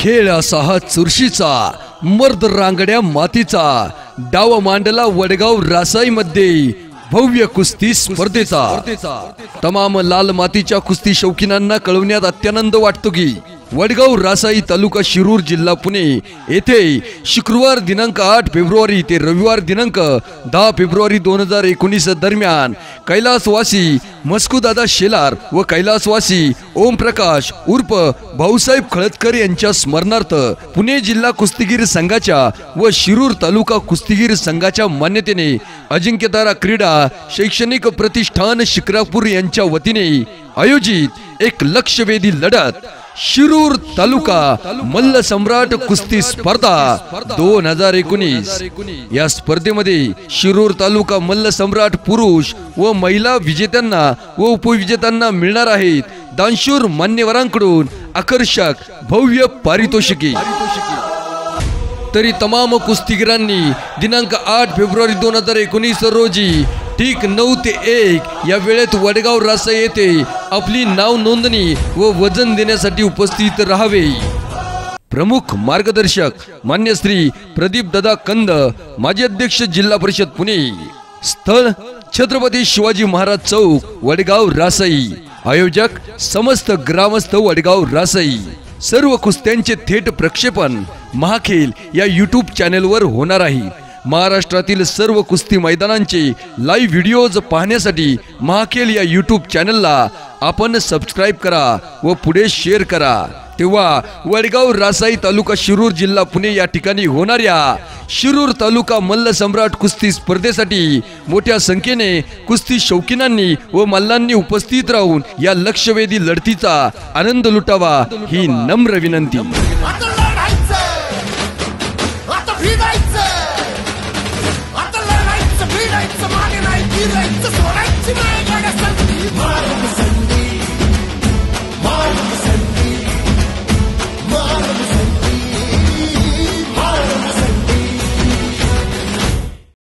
खेळ असा हा चुरशीचा मर्द रांगड्या मातीचा डाव मांडला वडगाव रासाईमध्ये भव्य कुस्ती स्पर्धेचा. तमाम लाल मातीच्या कुस्ती शौकीनांना कळवण्यात अत्यानंद वाटतो की वडगाव रासाई तालुका शिरूर जिल्हा पुणे येथे शुक्रवार दिनांक आठ फेब्रुवारी ते रविवार दिनांक दहा फेब्रुवारी दोन हजार एकोणीस दरम्यान कैलासवासी मस्कुदादा शेलार व कैलासवासी ओमप्रकाश उर्फ भाऊसाहेब खळदकर यांच्या स्मरणार्थ पुणे जिल्हा कुस्तीगीर संघाच्या व शिरूर तालुका कुस्तीगीर संघाच्या मान्यतेने अजिंक्यतारा क्रीडा शैक्षणिक प्रतिष्ठान शिक्रापूर यांच्या वतीने आयोजित एक लक्षवेधी लढत शिरूर तालुका मल्ल सम्राट कुस्ती स्पर्धा दोन हजार एकोणीस. या स्पर्धेमध्ये शिरूर तालुका मल्ल सम्राट पुरुष व महिला विजेत्यांना व उपविजेत्यांना मिळणार आहेत दानशूर मान्यवरांकडून आकर्षक भव्य पारितोषिके. तरी तमाम कुस्तीगिरांनी दिनांक आठ फेब्रुवारी दोन हजार एकोणीस रोजी ठीक नऊ ते एक या वेळेत वडगाव रासा येथे आपली नाव नोंदणी व वजन देण्यासाठी उपस्थित राहावे. प्रमुख मार्गदर्शक मान्य श्री प्रदीप दादा कंद माजी अध्यक्ष जिल्हा परिषद पुणे. स्थळ छत्रपती शिवाजी महाराज चौक वडगाव रासई. आयोजक समस्त ग्रामस्थ वडगाव रासई. सर्व कुस्त्यांचे थेट प्रक्षेपण महाखेल या युट्यूब चॅनेलवर होणार आहे. महाराष्ट्रातील सर्व कुस्ती मैदानांचे लाईव्ह व्हिडिओज पाहण्यासाठी महाखेल या यूट्यूब चॅनलला आपण सबस्क्राईब करा व पुढे शेअर करा. तेव्हा वडगाव रासाई तालुका शिरूर जिल्हा पुणे या ठिकाणी होणाऱ्या शिरूर तालुका मल्ल सम्राट कुस्ती स्पर्धेसाठी मोठ्या संख्येने कुस्ती शौकीनांनी व मल्लांनी उपस्थित राहून या लक्षवेधी लढतीचा आनंद लुटावा ही नम्र विनंती. げない未来とそれっちまい流さ。ずに